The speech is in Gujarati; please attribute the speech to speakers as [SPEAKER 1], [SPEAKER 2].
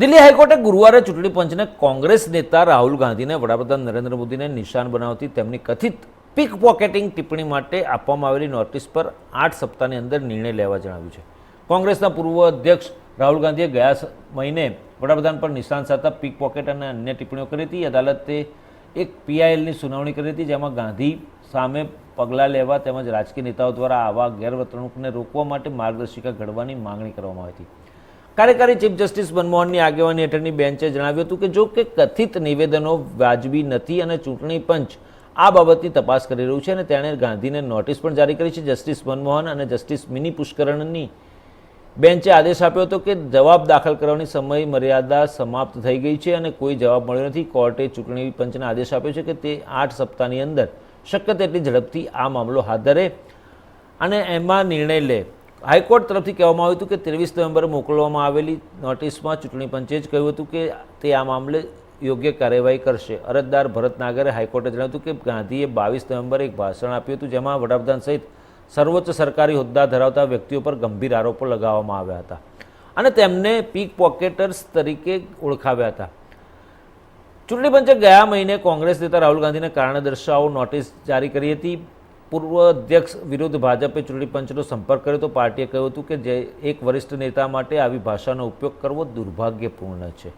[SPEAKER 1] દિલ્હી હાઈકોર્ટે ગુરુવારે ચૂંટણી પંચને કોંગ્રેસ નેતા રાહુલ ગાંધીને વડાપ્રધાન નરેન્દ્ર મોદીને નિશાન બનાવતી તેમની કથિત પીક પોકેટિંગ ટિપ્પણી માટે આપવામાં આવેલી નોટિસ પર આઠ સપ્તાહની અંદર નિર્ણય લેવા જણાવ્યું છે. કોંગ્રેસના પૂર્વ અધ્યક્ષ રાહુલ ગાંધીએ ગયા મહિને વડાપ્રધાન પર નિશાન સાધતા પીક પોકેટ અને અન્ય ટિપ્પણીઓ કરી હતી. અદાલતે એક પીઆઈએલની સુનાવણી કરી હતી જેમાં ગાંધી સામે પગલાં લેવા તેમજ રાજકીય નેતાઓ દ્વારા આવા ગેરવર્તણૂકને રોકવા માટે માર્ગદર્શિકા ઘડવાની માંગણી કરવામાં આવી હતી. કાર્યકારી ચીફ જસ્ટિસ મનમોહનની આગેવાની હેઠળની બેન્ચે જણાવ્યું હતું કે જો કે કથિત નિવેદનો વાજબી નથી અને ચૂંટણી પંચ આ બાબતની તપાસ કરી રહ્યું છે અને તેણે ગાંધીને નોટિસ પણ જારી કરી છે. જસ્ટિસ મનમોહન અને જસ્ટિસ મિની પુષ્કરણની બેન્ચે આદેશ આપ્યો હતો કે જવાબ દાખલ કરવાની સમય મર્યાદા સમાપ્ત થઈ ગઈ છે અને કોઈ જવાબ મળ્યો નથી. કોર્ટે ચૂંટણી પંચને આદેશ આપ્યો છે કે તે આઠ સપ્તાહની અંદર શક્ય તેટલી ઝડપથી આ મામલો હાથ ધરે અને એમાં નિર્ણય લે. હાઈકોર્ટ તરફથી કહેવામાં આવ્યું હતું કે ત્રેવીસ નવેમ્બરે મોકલવામાં આવેલી નોટિસમાં ચૂંટણી પંચે જ કહ્યું હતું કે તે આ મામલે યોગ્ય કાર્યવાહી કરશે. અરજદાર ભરત નાગરે હાઈકોર્ટે જણાવ્યું હતું કે ગાંધીએ બાવીસ નવેમ્બરે એક ભાષણ આપ્યું હતું જેમાં વડાપ્રધાન સહિત સર્વોચ્ચ સરકારી હોદ્દા ધરાવતા વ્યક્તિઓ પર ગંભીર આરોપો લગાવવામાં આવ્યા હતા અને તેમને પીક પોકેટર્સ તરીકે ઓળખાવ્યા હતા. ચૂંટણી પંચે ગયા મહિને કોંગ્રેસ નેતા રાહુલ ગાંધીને કારણે દર્શાવો નોટિસ જારી કરી હતી. પૂર્વ અધ્યક્ષ વિરુદ્ધ ભાજપે ચૂંટણી પંચનો સંપર્ક કર્યો તો પાર્ટીએ કહ્યું હતું કે જે એક વરિષ્ઠ નેતા માટે આવી ભાષાનો ઉપયોગ કરવો દુર્ભાગ્યપૂર્ણ છે.